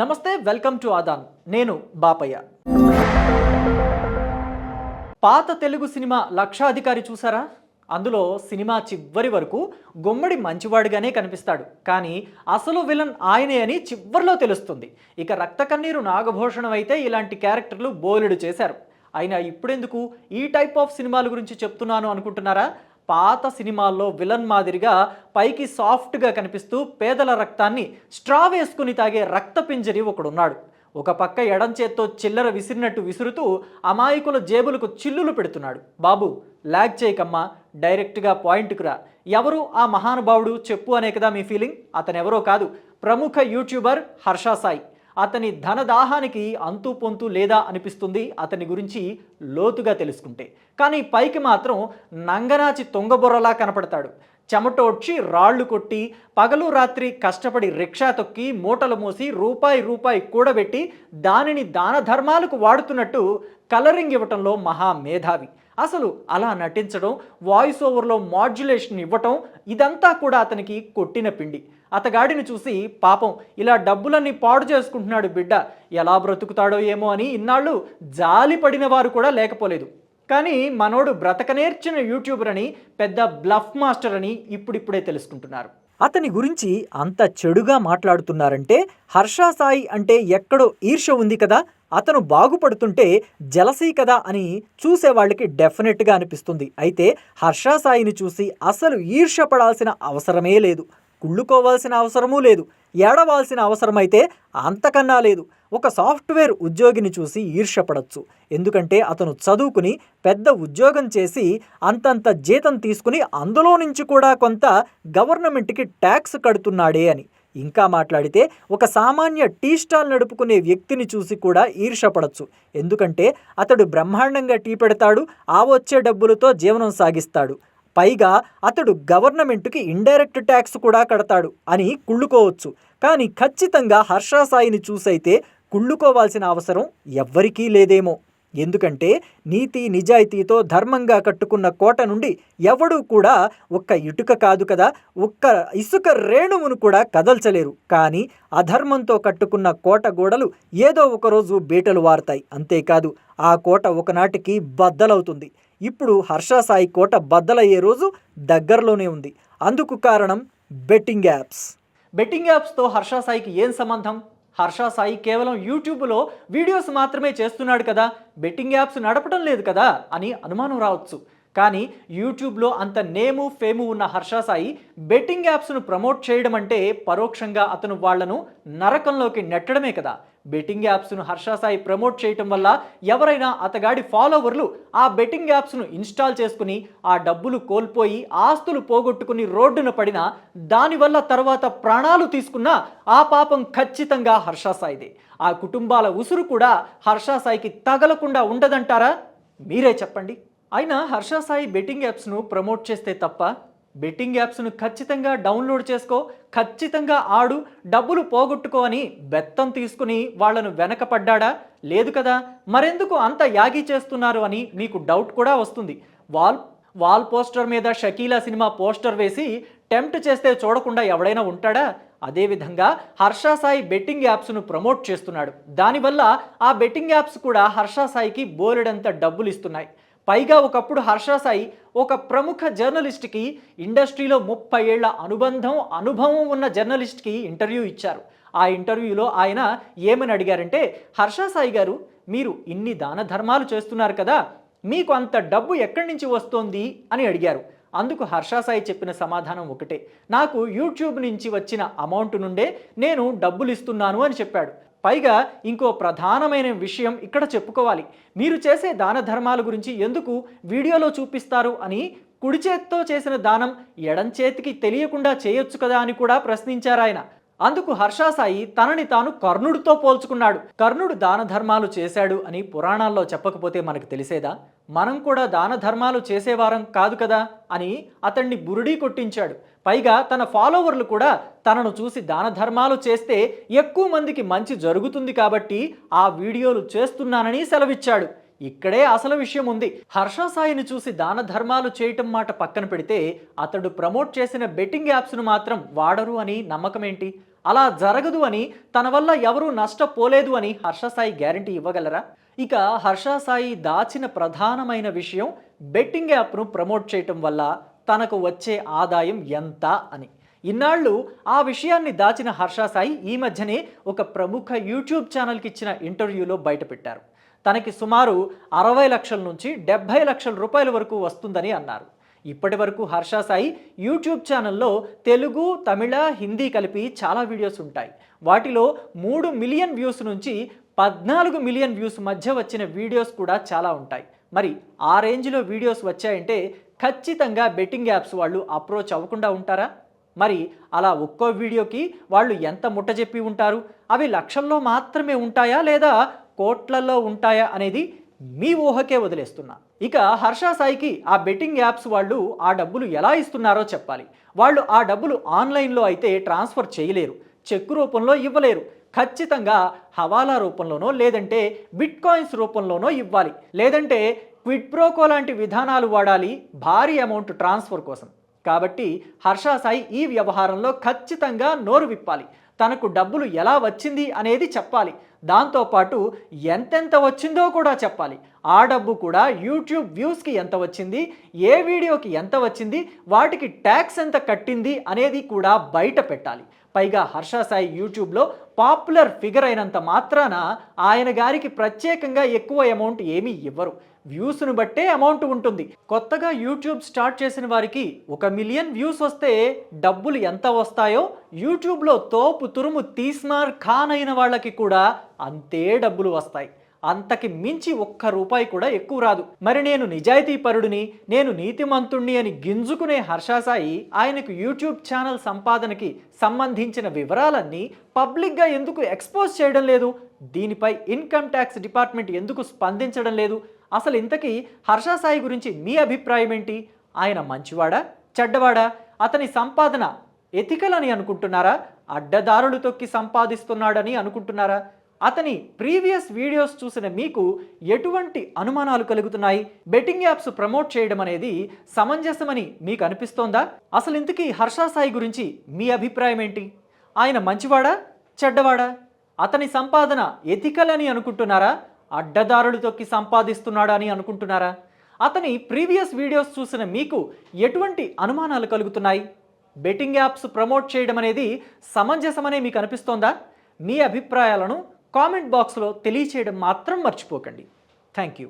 నమస్తే welcome to Aadan. నేను బాపయ్య. పాత తెలుగు సినిమా లక్షాధికారి చూసారా? అందులో సినిమా చివరి వరకు గుమ్మడి మంచివాడిగానే కనిపిస్తాడు. కానీ అసలు విలన్ ఆయనే అని చివర్లో తెలుస్తుంది. ఇక రక్త కన్నీరు నాగభూషణం అయితే ఇలాంటి క్యారెక్టర్లు బోలెడు చేశారు. అయినా ఇప్పుడెందుకు ఈ టైప్ ఆఫ్ సినిమాల గురించి చెప్తున్నాను అనుకుంటున్నారా? పాత సినిమాల్లో విలన్ మాదిరిగా పైకి సాఫ్ట్గా కనిపిస్తూ పేదల రక్తాన్ని స్ట్రా వేసుకుని తాగే రక్త పింజరి ఒకడున్నాడు. ఒక పక్క ఎడం చేత్తో చిల్లర విసిరినట్టు విసురుతూ అమాయకుల జేబులకు చిల్లులు పెడుతున్నాడు. బాబు లాగ్ చేయకమ్మా డైరెక్ట్గా పాయింట్కు రా. ఎవరు ఆ మహానుభావుడు? చెప్పు అనే కదా మీ ఫీలింగ్? అతనెవరో కాదు ప్రముఖ యూట్యూబర్ హర్షా సాయి. అతని ధనదాహానికి అంతు పొంతు లేదా అనిపిస్తుంది అతని గురించి లోతుగా తెలుసుకుంటే. కానీ పైకి మాత్రం నంగనాచి తొంగబొర్రలా కనపడతాడు. చెమటోడ్చి రాళ్ళు కొట్టి పగలు రాత్రి కష్టపడి రిక్షా తొక్కి మూటలు మోసి రూపాయి రూపాయి కూడబెట్టి దానిని దాన ధర్మాలకు వాడుతున్నట్టు కలరింగ్ ఇవ్వటంలో మహా మేధావి. అసలు అలా నటించడం వాయిస్ ఓవర్లో మాడ్యులేషన్ ఇవ్వటం ఇదంతా కూడా అతనికి కొట్టిన పిండి. అతగాడిని చూసి పాపం ఇలా డబ్బులన్నీ పాడు చేసుకుంటున్నాడు బిడ్డ ఎలా బ్రతుకుతాడో ఏమో అని ఇన్నాళ్ళు జాలి పడిన వారు కూడా లేకపోలేదు. కానీ మనోడు బ్రతకనేర్చిన యూట్యూబర్ అని పెద్ద బ్లఫ్ మాస్టర్ అని ఇప్పుడిప్పుడే తెలుసుకుంటున్నారు. అతని గురించి అంత చెడుగా మాట్లాడుతున్నారంటే హర్ష సాయి అంటే ఎక్కడో ఈర్ష ఉంది కదా అతను బాగుపడుతుంటే జలసీ కదా అని చూసేవాళ్ళకి డెఫినెట్గా అనిపిస్తుంది. అయితే హర్ష సాయిని చూసి అసలు ఈర్ష పడాల్సిన అవసరమే లేదు. కుళ్ళుకోవాల్సిన అవసరమూ లేదు. ఏడవాల్సిన అవసరమైతే అంతకన్నా లేదు. ఒక సాఫ్ట్వేర్ ఉద్యోగిని చూసి ఈర్షపడచ్చు ఎందుకంటే అతను చదువుకుని పెద్ద ఉద్యోగం చేసి అంతంత జీతం తీసుకుని అందులో నుంచి కూడా కొంత గవర్నమెంట్కి ట్యాక్స్ కడుతున్నాడే అని. ఇంకా మాట్లాడితే ఒక సామాన్య టీ స్టాల్ నడుపుకునే వ్యక్తిని చూసి కూడా ఈర్షపడచ్చు ఎందుకంటే అతడు బ్రహ్మాండంగా టీ పెడతాడు ఆ వచ్చే డబ్బులతో జీవనం సాగిస్తాడు. పైగా అతడు గవర్నమెంట్కి ఇండైరెక్ట్ ట్యాక్స్ కూడా కడతాడు అని కుళ్ళుకోవచ్చు. కానీ ఖచ్చితంగా హర్ష సాయిని చూసైతే కుళ్ళుకోవాల్సిన అవసరం ఎవ్వరికీ లేదేమో. ఎందుకంటే నీతి నిజాయితీతో ధర్మంగా కట్టుకున్న కోట నుండి ఎవడూ కూడా ఒక్క ఇటుక కాదు కదా ఒక్క ఇసుక రేణువును కూడా కదల్చలేరు. కానీ అధర్మంతో కట్టుకున్న కోట గోడలు ఏదో ఒకరోజు బీటలు వారతాయి. అంతేకాదు ఆ కోట ఒకనాటికి బద్దలవుతుంది. ఇప్పుడు హర్ష సాయి కోట బద్దలయ్యే రోజు దగ్గరలోనే ఉంది. అందుకు కారణం బెట్టింగ్ యాప్స్. బెట్టింగ్ యాప్స్తో హర్ష సాయికి ఏం సంబంధం? హర్ష సాయి కేవలం యూట్యూబ్లో వీడియోస్ మాత్రమే చేస్తున్నాడు కదా. బెట్టింగ్ యాప్స్ నడపడం లేదు కదా అని అనుమానం రావచ్చు. కానీ యూట్యూబ్లో అంత నేము ఫేము ఉన్న హర్ష సాయి బెట్టింగ్ యాప్స్ను ప్రమోట్ చేయడం అంటే పరోక్షంగా అతను వాళ్ళను నరకంలోకి నెట్టడమే కదా. బెట్టింగ్ యాప్స్ను హర్ష సాయి ప్రమోట్ చేయటం వల్ల ఎవరైనా అతగాడి ఫాలోవర్లు ఆ బెట్టింగ్ యాప్స్ను ఇన్స్టాల్ చేసుకుని ఆ డబ్బులు కోల్పోయి ఆస్తులు పోగొట్టుకుని రోడ్డున పడినా దానివల్ల తర్వాత ప్రాణాలు తీసుకున్నా ఆ పాపం ఖచ్చితంగా హర్ష సాయిదే. ఆ కుటుంబాల ఉసురు కూడా హర్ష సాయికి తగలకుండా ఉండదంటారా? మీరే చెప్పండి. అయినా హర్ష సాయి బెట్టింగ్ యాప్స్ను ప్రమోట్ చేస్తే తప్ప బెట్టింగ్ యాప్స్ను ఖచ్చితంగా డౌన్లోడ్ చేసుకో ఖచ్చితంగా ఆడు డబ్బులు పోగొట్టుకో అని బెత్తం తీసుకుని వాళ్ళను వెనకపడ్డాడా? లేదు కదా. మరెందుకు అంత యాగి చేస్తున్నారు అని మీకు డౌట్ కూడా వస్తుంది. వాల్ వాల్ పోస్టర్ మీద షకీలా సినిమా పోస్టర్ వేసి టెంప్ట్ చేస్తే చూడకుండా ఎవడైనా ఉంటాడా? అదేవిధంగా హర్షాసాయి బెట్టింగ్ యాప్స్ను ప్రమోట్ చేస్తున్నాడు. దానివల్ల ఆ బెట్టింగ్ యాప్స్ కూడా హర్షాసాయికి బోలెడంత డబ్బులు ఇస్తున్నాయి పైగా ఒకప్పుడు హర్ష సాయి ఒక ప్రముఖ జర్నలిస్ట్కి ఇండస్ట్రీలో ముప్పై ఏళ్ళ అనుబంధం అనుభవం ఉన్న జర్నలిస్ట్కి ఇంటర్వ్యూ ఇచ్చారు. ఆ ఇంటర్వ్యూలో ఆయన ఏమని అడిగారంటే హర్ష సాయి గారు మీరు ఇన్ని దాన ధర్మాలు చేస్తున్నారు కదా మీకు అంత డబ్బు ఎక్కడి నుంచి వస్తోంది? అని అడిగారు. అందుకు హర్ష సాయి చెప్పిన సమాధానం ఒకటే. నాకు యూట్యూబ్ నుంచి వచ్చిన అమౌంట్ నుండే నేను డబ్బులు ఇస్తున్నాను అని చెప్పాడు. పైగా ఇంకో ప్రధానమైన విషయం ఇక్కడ చెప్పుకోవాలి. మీరు చేసే దాన ధర్మాల గురించి ఎందుకు వీడియోలో చూపిస్తారు అని కుడి చేత్తో చేసిన దానం ఎడం చేతికి తెలియకుండా చేయొచ్చు కదా అని కూడా ప్రశ్నించారు ఆయన అందుకు హర్షాసాయి తనని తాను కర్ణుడితో పోల్చుకున్నాడు. కర్ణుడు దాన ధర్మాలు చేశాడు అని పురాణాల్లో చెప్పకపోతే మనకు తెలిసేదా? మనం కూడా దాన ధర్మాలు చేసేవారం కాదు కదా? అని అతన్ని బురుడీ కొట్టించాడు. పైగా తన ఫాలోవర్లు కూడా తనను చూసి దాన ధర్మాలు చేస్తే ఎక్కువ మందికి మంచి జరుగుతుంది కాబట్టి ఆ వీడియోలు చేస్తున్నానని సెలవిచ్చాడు. ఇక్కడే అసలు విషయం ఉంది. హర్ష సాయిని చూసి దాన ధర్మాలు చేయటం మాట పక్కన పెడితే అతడు ప్రమోట్ చేసిన బెట్టింగ్ యాప్స్ను మాత్రం వాడరు అని నమ్మకం ఏంటి అలా జరగదు అని తన వల్ల ఎవరూ నష్టపోలేదు అని హర్ష సాయి గ్యారంటీ ఇవ్వగలరా? ఇక హర్ష సాయి దాచిన ప్రధానమైన విషయం బెట్టింగ్ యాప్ను ప్రమోట్ చేయటం వల్ల తనకు వచ్చే ఆదాయం ఎంత అని. ఇన్నాళ్ళు ఆ విషయాన్ని దాచిన హర్షసాయి ఈ మధ్యనే ఒక ప్రముఖ యూట్యూబ్ ఛానల్కి ఇచ్చిన ఇంటర్వ్యూలో బయటపెట్టారు. తనకి సుమారు అరవై లక్షల నుంచి డెబ్భై లక్షల రూపాయల వరకు వస్తుందని అన్నారు. ఇప్పటి వరకు హర్ష సాయి యూట్యూబ్ ఛానల్లో తెలుగు తమిళ హిందీ కలిపి చాలా వీడియోస్ ఉంటాయి. వాటిలో మూడు మిలియన్ వ్యూస్ నుంచి పద్నాలుగు మిలియన్ వ్యూస్ మధ్య వచ్చిన వీడియోస్ కూడా చాలా ఉంటాయి. మరి ఆ రేంజ్లో వీడియోస్ వచ్చాయంటే ఖచ్చితంగా బెట్టింగ్ యాప్స్ వాళ్ళు అప్రోచ్ అవ్వకుండా ఉంటారా? మరి అలా ఒక్కో వీడియోకి వాళ్ళు ఎంత ముట్ట చెప్పి ఉంటారు? అవి లక్షల్లో మాత్రమే ఉంటాయా లేదా కోట్లలో ఉంటాయా అనేది మీ ఊహకే వదిలేస్తున్నా. ఇక హర్ష సాయికి ఆ బెట్టింగ్ యాప్స్ వాళ్ళు ఆ డబ్బులు ఎలా ఇస్తున్నారో చెప్పాలి. వాళ్ళు ఆ డబ్బులు ఆన్లైన్లో అయితే ట్రాన్స్ఫర్ చేయలేరు. చెక్ రూపంలో ఇవ్వలేరు. ఖచ్చితంగా హవాలా రూపంలోనో లేదంటే బిట్ కాయిన్స్ రూపంలోనో ఇవ్వాలి. లేదంటే క్విడ్ ప్రోకో లాంటి విధానాలు వాడాలి భారీ అమౌంట్ ట్రాన్స్ఫర్ కోసం. కాబట్టి హర్ష సాయి ఈ వ్యవహారంలో ఖచ్చితంగా నోరు విప్పాలి. తనకు డబ్బులు ఎలా వచ్చింది అనేది చెప్పాలి. దాంతోపాటు ఎంతెంత వచ్చిందో కూడా చెప్పాలి. ఆ డబ్బు కూడా యూట్యూబ్ వ్యూస్కి ఎంత వచ్చింది? ఏ వీడియోకి ఎంత వచ్చింది? వాటికి ట్యాక్స్ ఎంత కట్టింది? అనేది కూడా బయట పెట్టాలి. పైగా హర్ష సాయి యూట్యూబ్లో పాపులర్ ఫిగర్ అయినంత మాత్రాన ఆయన గారికి ప్రత్యేకంగా ఎక్కువ అమౌంట్ ఏమీ ఇవ్వరు. వ్యూస్ను బట్టే అమౌంట్ ఉంటుంది. కొత్తగా యూట్యూబ్ స్టార్ట్ చేసిన వారికి ఒక మిలియన్ వ్యూస్ వస్తే డబ్బులు ఎంత వస్తాయో యూట్యూబ్లో తోపు తురుము తీస్మార్ ఖాన్ అయిన వాళ్ళకి కూడా అంతే డబ్బులు వస్తాయి. అంతకి మించి ఒక్క రూపాయి కూడా ఎక్కువ రాదు. మరి నేను నిజాయితీ పరుడిని నేను నీతిమంతుణ్ణి అని గింజుకునే హర్షాసాయి ఆయనకు యూట్యూబ్ ఛానల్ సంపాదనకి సంబంధించిన వివరాలన్నీ పబ్లిక్గా ఎందుకు ఎక్స్పోజ్ చేయడం లేదు? దీనిపై ఇన్కమ్ ట్యాక్స్ డిపార్ట్మెంట్ ఎందుకు స్పందించడం లేదు? అసలు ఇంతకీ హర్షాసాయి గురించి మీ అభిప్రాయం ఏంటి? ఆయన మంచివాడా? చెడ్డవాడా? అతని సంపాదన ఎథికల్ అని అనుకుంటున్నారా? అడ్డదారులు తొక్కి సంపాదిస్తున్నాడని అనుకుంటున్నారా? అతని ప్రీవియస్ వీడియోస్ చూసిన మీకు ఎటువంటి అనుమానాలు కలుగుతున్నాయి? బెట్టింగ్ యాప్స్ ప్రమోట్ చేయడం అనేది సమంజసమని మీకు అనిపిస్తోందా? అసలు ఇంతకీ హర్షాసాయి గురించి మీ అభిప్రాయం ఏంటి? ఆయన మంచివాడా? చెడ్డవాడా? అతని సంపాదన ఎథికల్ అని అనుకుంటున్నారా? అడ్డదారులు తొక్కి సంపాదిస్తున్నాడా అని అనుకుంటున్నారా? అతని ప్రీవియస్ వీడియోస్ చూసిన మీకు ఎటువంటి అనుమానాలు కలుగుతున్నాయి? బెట్టింగ్ యాప్స్ ప్రమోట్ చేయడం అనేది సమంజసమనే మీకు అనిపిస్తోందా? మీ అభిప్రాయాలను కామెంట్ బాక్స్లో తెలియచేయడం మాత్రం మర్చిపోకండి. Thank you.